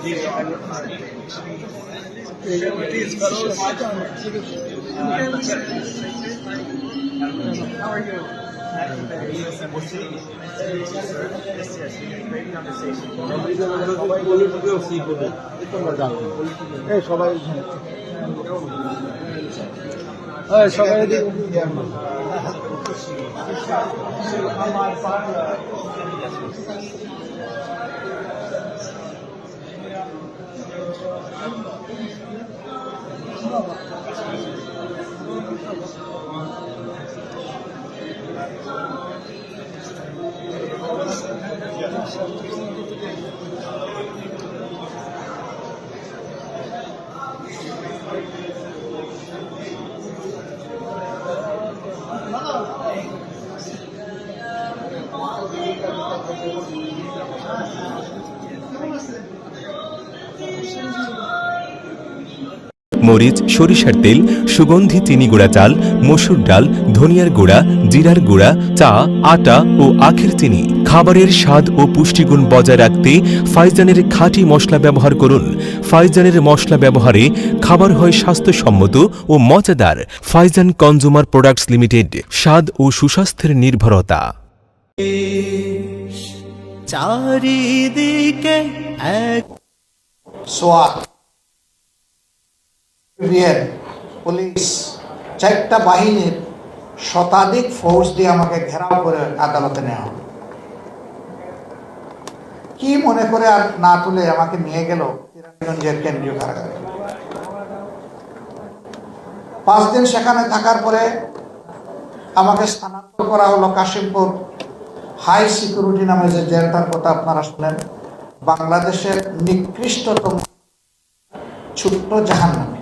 How are you? এই সবাই এই সবাই এদিকে। মরিচ, সরিষার তেল, সুগন্ধি, চিনি গুঁড়া চাল, মসুর ডাল, ধনিয়ার গুঁড়া, জিরার গুঁড়া, চা, আটা ও আখের চিনি। খাবারের স্বাদ ও পুষ্টিগুণ বজায় রাখতে ফাইজানের খাঁটি মশলা ব্যবহার করুন। ফাইজানের মশলা ব্যবহারে খাবার হয় স্বাস্থ্যসম্মত ও মজাদার। ফাইজান কনজুমার প্রোডাক্টস লিমিটেড, স্বাদ ও সুস্বাস্থ্যের নির্ভরতা। চারিদিকে এক সোয়াত পুলিশ, চারটা বাহিনীর শতাধিক ফৌজ দিয়ে আমাকে ঘেরাও করে আদালতে নেওয়া হলো। কি মনে করে আর না তুলে আমাকে নিয়ে গেল কিরানীগঞ্জের কেন্দ্রীয় কারাগারে? পাঁচ দিন সেখানে থাকার পরে আমাকে স্থানান্তর করা হলো কাশিমপুর হাই সিকিউরিটি নামে যে জেলটার কথা আপনারা শুনেন। বাংলাদেশের নিকৃষ্টতম ছোট্ট জাহান নামে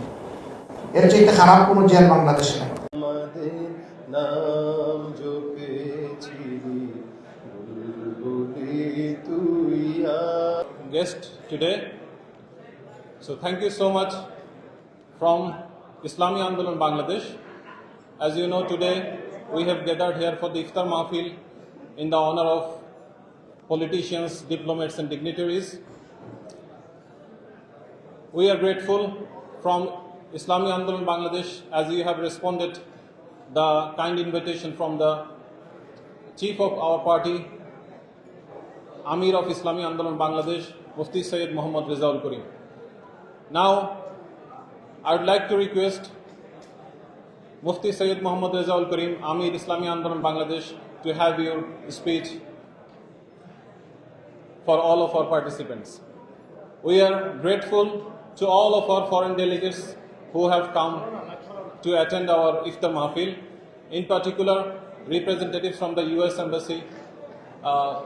এর চাইতে খারাপ কোনো জেল বাংলাদেশে নেই নাম guest today. So thank you so much from Islami Andolan Bangladesh. As you know today we have gathered here for the Iftar Mahfil in the honor of politicians, diplomats and dignitaries. We are grateful from Islami Andolan Bangladesh as you have responded the kind invitation from the chief of our party, Amir of Islami Andolan Bangladesh, Mufti Sayyid Muhammad Rizaul Karim. Now, I would like to request Mufti Sayyid Muhammad Rizaul Karim, Amir Islami Andolan Bangladesh, to have your speech for all of our participants. We are grateful to all of our foreign delegates who have come to attend our Iftar Mahfil, in particular representatives from the US Embassy, uh,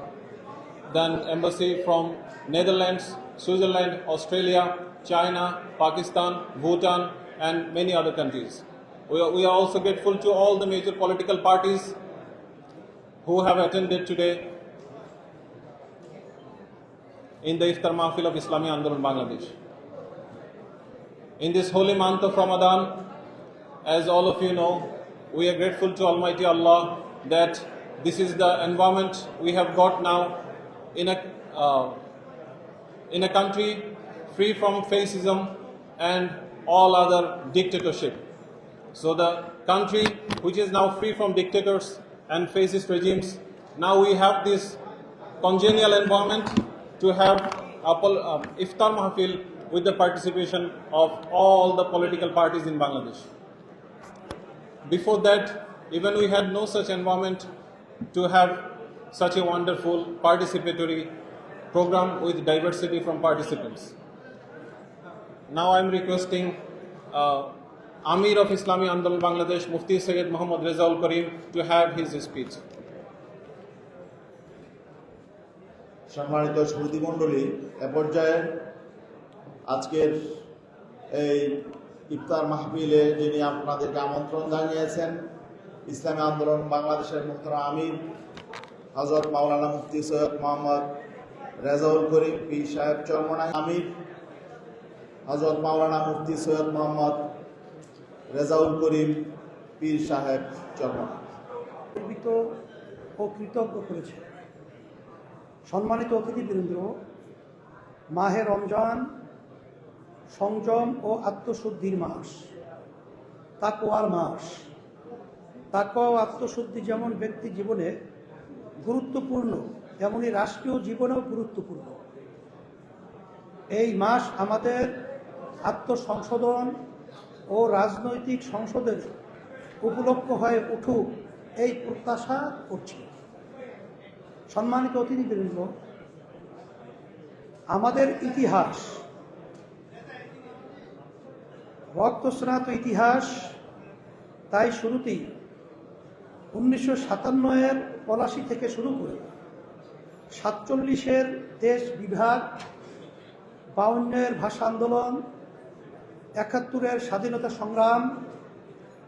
then embassy from Netherlands, Switzerland, Australia, China, Pakistan, Bhutan, and many other countries. We are, we are also grateful to all the major political parties who have attended today in the Iftar Mahfil of Islami Andolan Bangladesh. In this holy month of Ramadan, as all of you know, we are grateful to Almighty Allah that this is the environment we have got now in a uh, in a country free from fascism and all other dictatorship. So the country which is now free from dictators and fascist regimes, now we have this congenial environment to have a uh, iftar mahfil with the participation of all the political parties in Bangladesh. Before that, even we had no such environment to have such a wonderful participatory program with diversity from participants. Now I am requesting uh, Amir of Islami Andolan Bangladesh, Mufti Sayyid Muhammad Rezaul Karim, to have his speech. সম্মানিত সুধীমণ্ডলী এ পর্যায়ে আজকের এই ইফতার মাহফিলে যিনি আপনাদেরকে আমন্ত্রণ জানিয়েছেন, ইসলামী আন্দোলন বাংলাদেশের মুখতার আমির হজরত মাওলানা মুফতি সৈয়দ মোহাম্মদ রেজাউল করিম, পীর সাহেব চরমনাই আমির হজরত মাওলানা মুফতি সৈয়দ মোহাম্মদ রেজাউল করিম, পীর সাহেব ও কৃতজ্ঞ করেছে সম্মানিত অতিথিবৃন্দ, মাহে রমজান, সংযম ও আত্মশুদ্ধির মাস তাকোয়ার মাস। তাকোয়া ও আত্মশুদ্ধি যেমন ব্যক্তি জীবনে গুরুত্বপূর্ণ, তেমনি রাষ্ট্রীয় জীবনেও গুরুত্বপূর্ণ। এই মাস আমাদের আত্মসংশোধন ও রাজনৈতিক সংসদের উপলক্ষ হয়ে উঠুক এই প্রত্যাশা করছি। সম্মানিত অতিথিবৃন্দ, আমাদের ইতিহাস, রক্তস্নাত ইতিহাস, তাই শুরুতেই উনিশশো সাতান্ন এর পলাশি থেকে শুরু করে সাতচল্লিশের দেশ বিভাগ বাউন্নের ভাষা আন্দোলন, একাত্তরের স্বাধীনতা সংগ্রাম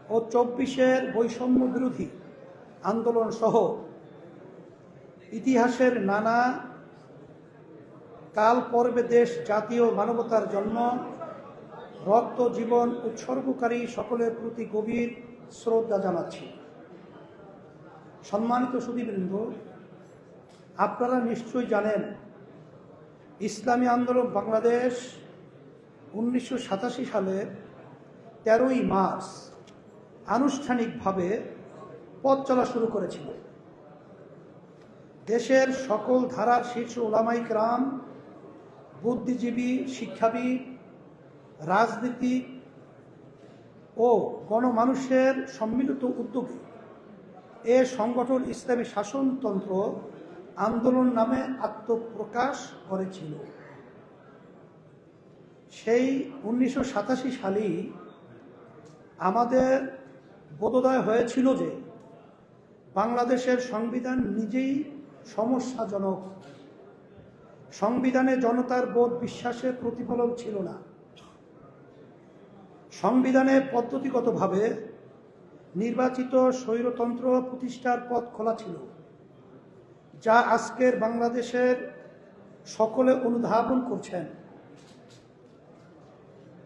ও চব্বিশের বৈষম্য বিরোধী আন্দোলন সহ ইতিহাসের নানা কাল পর্বে দেশ জাতীয় মানবতার জন্ম রক্ত জীবন উৎসর্গকারী সকলের প্রতি গভীর শ্রদ্ধা জানাচ্ছি। সম্মানিত সুদীবৃন্দ আপনারা নিশ্চয়ই জানেন, ইসলামী আন্দোলন বাংলাদেশ উনিশশো সালের তেরোই মার্চ আনুষ্ঠানিকভাবে পথ চলা শুরু করেছিল। দেশের সকল ধারার শীর্ষ ওলামাই গ্রাম বুদ্ধিজীবী, শিক্ষাবিদ, রাজনীতিক ও গণমানুষের সম্মিলিত উদ্যোগে এ সংগঠন ইসলামী শাসনতন্ত্র আন্দোলন নামে আত্মপ্রকাশ করেছিল। সেই উনিশশো সাতাশি সালেই আমাদের বোধোদয় হয়েছিল যে বাংলাদেশের সংবিধান নিজেই সমস্যাজনক। সংবিধানে জনতার বোধ বিশ্বাসের প্রতিফলন ছিল না। সংবিধানে পদ্ধতিগতভাবে নির্বাচিত স্বৈরতন্ত্র প্রতিষ্ঠার পথ খোলা ছিল, যা আজকের বাংলাদেশের সকলে অনুধাবন করছেন।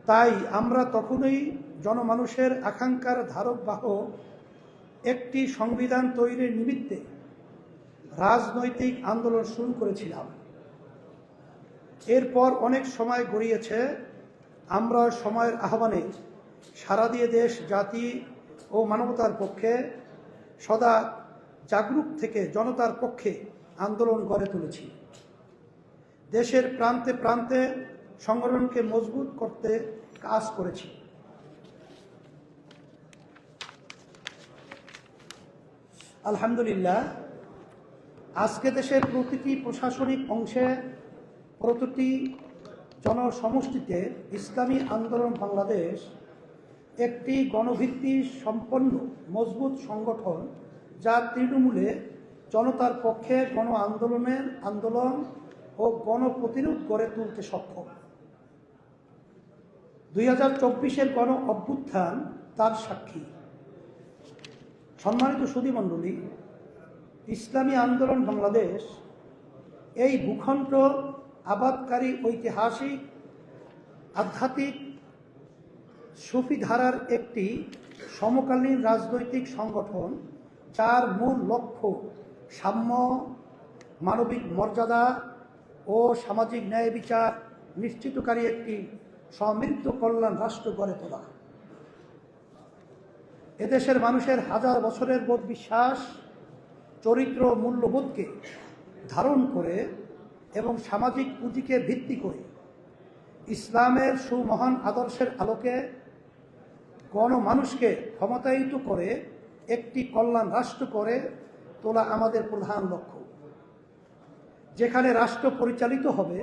তাই আমরা তখনই জনমানুষের আকাঙ্ক্ষার ধারক বাহক একটি সংবিধান তৈরির নিমিত্তে রাজনৈতিক আন্দোলন শুরু করেছিলাম। এরপর অনেক সময় গড়িয়েছে। আমরা সময়ের আহ্বানে সারা দিয়ে দেশ, জাতি ও মানবতার পক্ষে সদা জাগরুক থেকে জনতার পক্ষে আন্দোলন গড়ে তুলেছি। দেশের প্রান্তে প্রান্তে সংগঠনকে মজবুত করতে কাজ করেছি। আলহামদুলিল্লাহ আজকে দেশের প্রতিটি প্রশাসনিক অংশে প্রতিটি জনসমষ্টিতে ইসলামী আন্দোলন বাংলাদেশ একটি গণভিত্তি সম্পন্ন মজবুত সংগঠন যা তৃণমূলে জনতার পক্ষে গণ আন্দোলনের আন্দোলন ও গণপ্রতিরোধ গড়ে তুলতে সক্ষম। দুই হাজার চব্বিশের গণ অভ্যুত্থান তার সাক্ষী। সম্মানিত সুধীমণ্ডলী ইসলামী আন্দোলন বাংলাদেশ এই ভূখণ্ড আবাদকারী ঐতিহাসিক, আধ্যাত্মিক সুফি ধারার একটি সমকালীন রাজনৈতিক সংগঠন, যার মূল লক্ষ্য সাম্য, মানবিক মর্যাদা ও সামাজিক ন্যায় বিচার নিশ্চিতকারী একটি সমৃদ্ধ কল্যাণ রাষ্ট্র গড়ে তোলা। এদেশের মানুষের হাজার বছরের বোধ বিশ্বাস চরিত্র মূল্যবোধকে ধারণ করে এবং সামাজিক পুঁজিকে ভিত্তি করে ইসলামের সুমহান আদর্শের আলোকে গণমানুষকে ক্ষমতায়িত করে একটি কল্যাণ রাষ্ট্র করে তোলা আমাদের প্রধান লক্ষ্য। যেখানে রাষ্ট্র পরিচালিত হবে,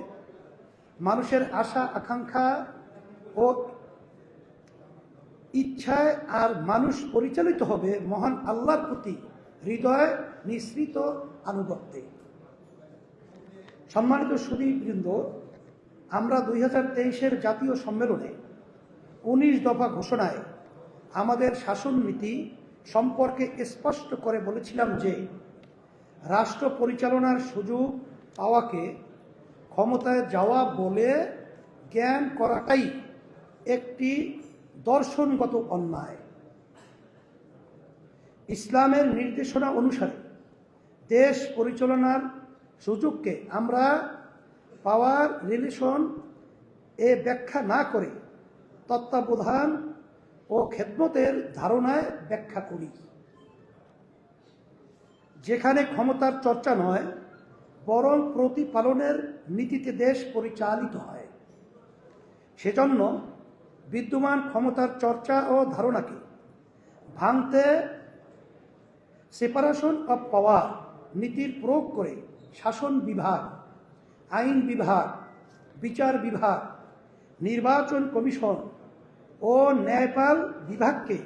মানুষের আশা, আকাঙ্ক্ষা ও ইচ্ছায় আর মানুষ পরিচালিত হবে মহান আল্লাহর প্রতি হৃদয় নিঃসৃত আনুগত্যে। সম্মানিত সুদীবৃন্দ আমরা দুই হাজার তেইশের জাতীয় সম্মেলনে উনিশ দফা ঘোষণায় আমাদের শাসননীতি সম্পর্কে স্পষ্ট করে বলেছিলাম যে, রাষ্ট্র পরিচালনার সুযোগ পাওয়াকে ক্ষমতায় যাওয়া বলে জ্ঞান করাটাই একটি দর্শনগত অন্যায়। ইসলামের নির্দেশনা অনুসারে দেশ পরিচালনার সুযোগকে আমরা পাওয়ার রিলেশন এ ব্যাখ্যা না করে তত্ত্বাবধান ও খেদমতের ধারণায় ব্যাখ্যা করি। যেখানে ক্ষমতার চর্চা নয়, বরং প্রতিপালনের নীতিতে দেশ পরিচালিত হয়। সেজন্য বিদ্যমান ক্ষমতার চর্চা ও ধারণাকে ভাঙতে সেপারেশন অফ পাওয়ার নীতির প্রয়োগ করে শাসন বিভাগ, আইন বিভাগ, বিচার বিভাগ, নির্বাচন কমিশন ও ন্যায়পাল বিভাগকে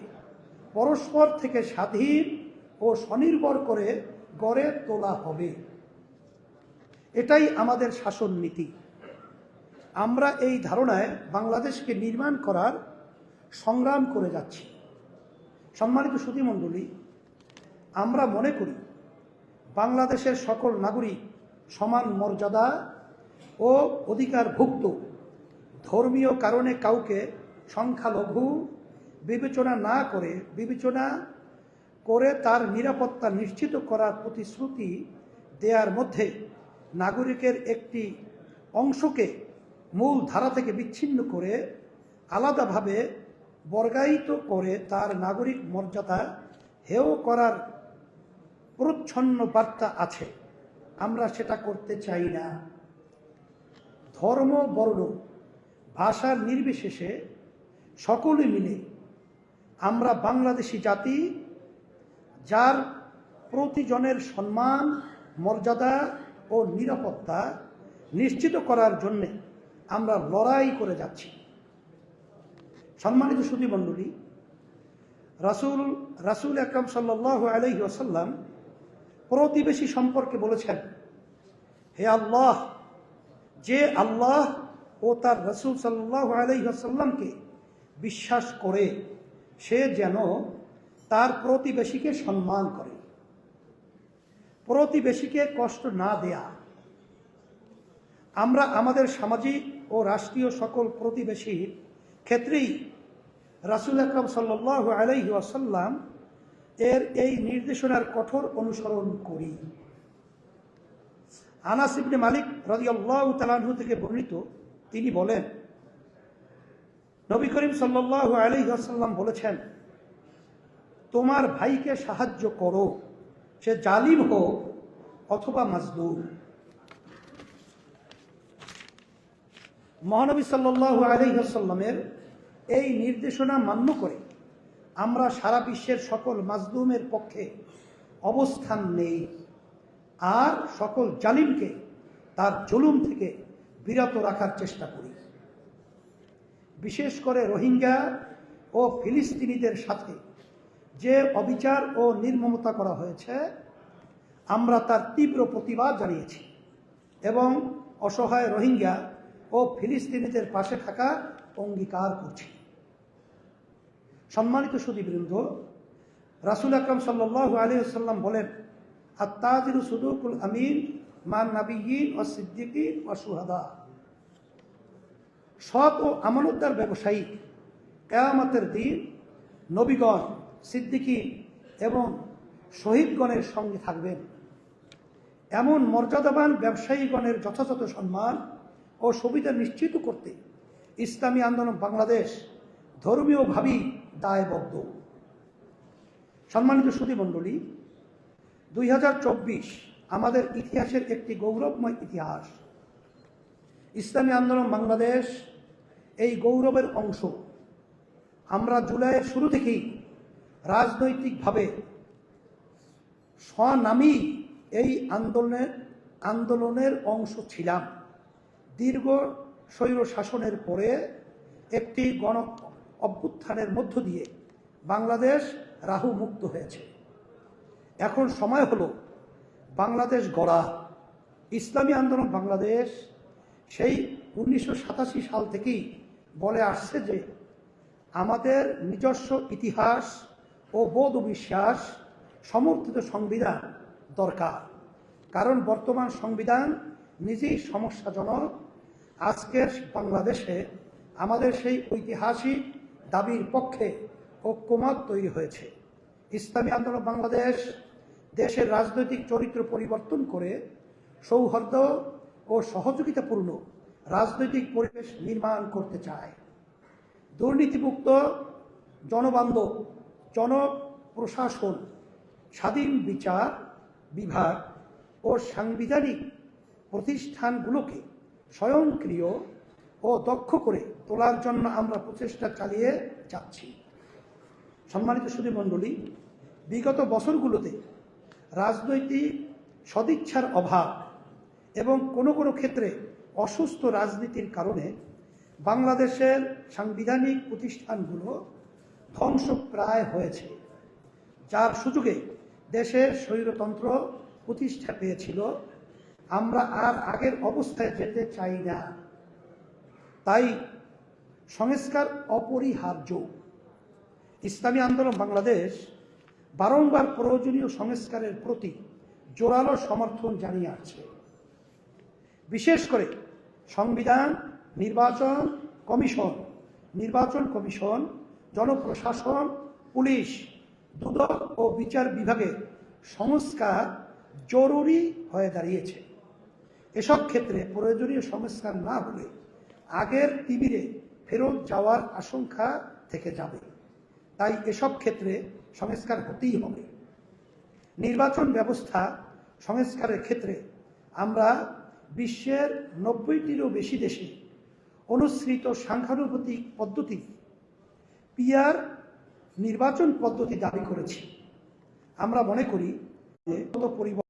পরস্পর থেকে স্বাধীন ও স্বনির্ভর করে গড়ে তোলা হবে। এটাই আমাদের শাসন নীতি। আমরা এই ধারণায় বাংলাদেশকে নির্মাণ করার সংগ্রাম করে যাচ্ছি। সম্মানিত সুধীমণ্ডলী আমরা মনে করি বাংলাদেশের সকল নাগরিক সমান মর্যাদা ও অধিকারভুক্ত। ধর্মীয় কারণে কাউকে সংখ্যালঘু বিবেচনা না করে বিবেচনা করে তার নিরাপত্তা নিশ্চিত করার প্রতিশ্রুতি দেওয়ার মধ্যে নাগরিকের একটি অংশকে মূল ধারা থেকে বিচ্ছিন্ন করে আলাদাভাবে বর্গায়িত করে তার নাগরিক মর্যাদা হেয় করার প্রচ্ছন্ন বার্তা আছে। আমরা সেটা করতে চাই না। ধর্ম, বর্ণ ভাষার নির্বিশেষে সকলে মিলে আমরা বাংলাদেশি জাতি, যার প্রতিজনের সম্মান, মর্যাদা ও নিরাপত্তা নিশ্চিত করার জন্যে আমরা লড়াই করে যাচ্ছি। সম্মানিত সুধীমণ্ডলী রাসুল রাসুল আকরম সাল্লাহ আলহি আসাল্লাম প্রতিবেশী সম্পর্কে বলেছেন, হে আল্লাহ, যে আল্লাহ ও তার রসুল সাল্লাহ আলহি আসাল্লামকে বিশ্বাস করে, সে যেন তার প্রতিবেশীকে সম্মান করে। প্রতিবেশীকে কষ্ট না দেয়া। আমরা আমাদের সামাজিক ও রাষ্ট্রীয় সকল প্রতিবেশীর ক্ষেত্রেই রাসুল আকরম সাল্লাহ আলহি আসাল্লাম এর এই নির্দেশনার কঠোর অনুসরণ করি। আনাস ইবনে মালিক রাজিয়াল্লাহ তালাহু থেকে বর্ণিত, তিনি বলেন, নবী করিম সাল্লাহ আলহি আসাল্লাম বলেছেন, তোমার ভাইকে সাহায্য করো, সে জালিম হোক অথবা মাজদুর মহানবী সাল্লাহ আলহিহাসাল্লামের এই নির্দেশনা মান্য করে। আমরা সারা বিশ্বের সকল মাজলুমের পক্ষে অবস্থান নেই। আর সকল জালিমকে তার জুলুম থেকে বিরত রাখার চেষ্টা করি। বিশেষ করে রোহিঙ্গা ও ফিলিস্তিনিদের সাথে যে অবিচার ও নির্মমতা করা হয়েছে, আমরা তার তীব্র প্রতিবাদ জানিয়েছি এবং অসহায় রোহিঙ্গা ও ফিলিস্তিনিদের পাশে থাকা অঙ্গীকার করছি। সম্মানিত সুদীবৃন্দ রাসুল আকরম সাল্লাহ আলিয়াল্লাম বলেন আত্মাজির সুদুকুল আমিন মান নাবিয়িন ও সিদ্দিকি ও সুহাদা সৎ ও আমানতদার ব্যবসায়ী কেয়ামতের দিন নবীগণ সিদ্দিকি এবং শহীদগণের সঙ্গে থাকবেন। এমন মর্যাদাবান ব্যবসায়ীগণের যথাযথ সম্মান ও সুবিধা নিশ্চিত করতে ইসলামী আন্দোলন বাংলাদেশ ধর্মীয়ভাবেই দায়বদ্ধ। সম্মানিত সুধীমণ্ডলী দুই আমাদের ইতিহাসের একটি গৌরবময় ইতিহাস। ইসলামী আন্দোলন বাংলাদেশ, এই গৌরবের অংশ। আমরা জুলাইয়ের শুরু থেকেই রাজনৈতিকভাবে স্বনামী এই আন্দোলনের আন্দোলনের অংশ ছিলাম। দীর্ঘ স্বৈর শাসনের পরে একটি গণ অভ্যুত্থানের মধ্য দিয়ে বাংলাদেশ রাহু মুক্ত হয়েছে। এখন সময় হলো বাংলাদেশ গড়া। ইসলামী আন্দোলন বাংলাদেশ সেই উনিশশো সাতাশি সাল থেকেই বলে আসছে যে আমাদের নিজস্ব ইতিহাস ও বোধ বিশ্বাস সমর্থিত সংবিধান দরকার। কারণ বর্তমান সংবিধান নিজেই সমস্যাজনক। আজকের বাংলাদেশে আমাদের সেই ঐতিহাসিক দাবির পক্ষে ঐক্যমত তৈরি হয়েছে। ইসলামী আন্দোলন বাংলাদেশ দেশের রাজনৈতিক চরিত্র পরিবর্তন করে সৌহার্দ্য ও সহযোগিতাপূর্ণ রাজনৈতিক পরিবেশ নির্মাণ করতে চায়। দুর্নীতিমুক্ত জনবান্ধব, জনপ্রশাসন, স্বাধীন বিচার বিভাগ ও সাংবিধানিক প্রতিষ্ঠানগুলোকে স্বয়ংক্রিয় ও দক্ষ করে তোলার জন্য আমরা প্রচেষ্টা চালিয়ে যাচ্ছি। সম্মানিত সুধী মণ্ডলী, বিগত বছরগুলোতে রাজনৈতিক সদিচ্ছার অভাব এবং কোনো কোনো ক্ষেত্রে অসুস্থ রাজনীতির কারণে বাংলাদেশের সাংবিধানিক প্রতিষ্ঠানগুলো ধ্বংসপ্রায় হয়েছে, যার সুযোগে দেশের স্বৈরতন্ত্র প্রতিষ্ঠা পেয়েছিল। আমরা আর আগের অবস্থায় যেতে চাই না। তাই সংস্কার অপরিহার্য। ইসলামী আন্দোলন বাংলাদেশ বারংবার প্রয়োজনীয় সংস্কারের প্রতি জোরালো সমর্থন জানিয়ে আসছে বিশেষ করে সংবিধান, নির্বাচন কমিশন নির্বাচন কমিশন, জনপ্রশাসন, পুলিশ, দুদক ও বিচার বিভাগের সংস্কার জরুরি হয়ে দাঁড়িয়েছে। এসব ক্ষেত্রে প্রয়োজনীয় সংস্কার না হলে আগের তিবিরে ফেরত যাওয়ার আশঙ্কা থেকে যাবে। তাই এসব ক্ষেত্রে সংস্কার হতেই হবে। নির্বাচন ব্যবস্থা সংস্কারের ক্ষেত্রে আমরা বিশ্বের নব্বইটিরও বেশি দেশে অনুসৃত সাংখ্যানুভূতিক পদ্ধতি পিয়ার নির্বাচন পদ্ধতি দাবি করেছি। আমরা মনে করি যে পরিবর্তন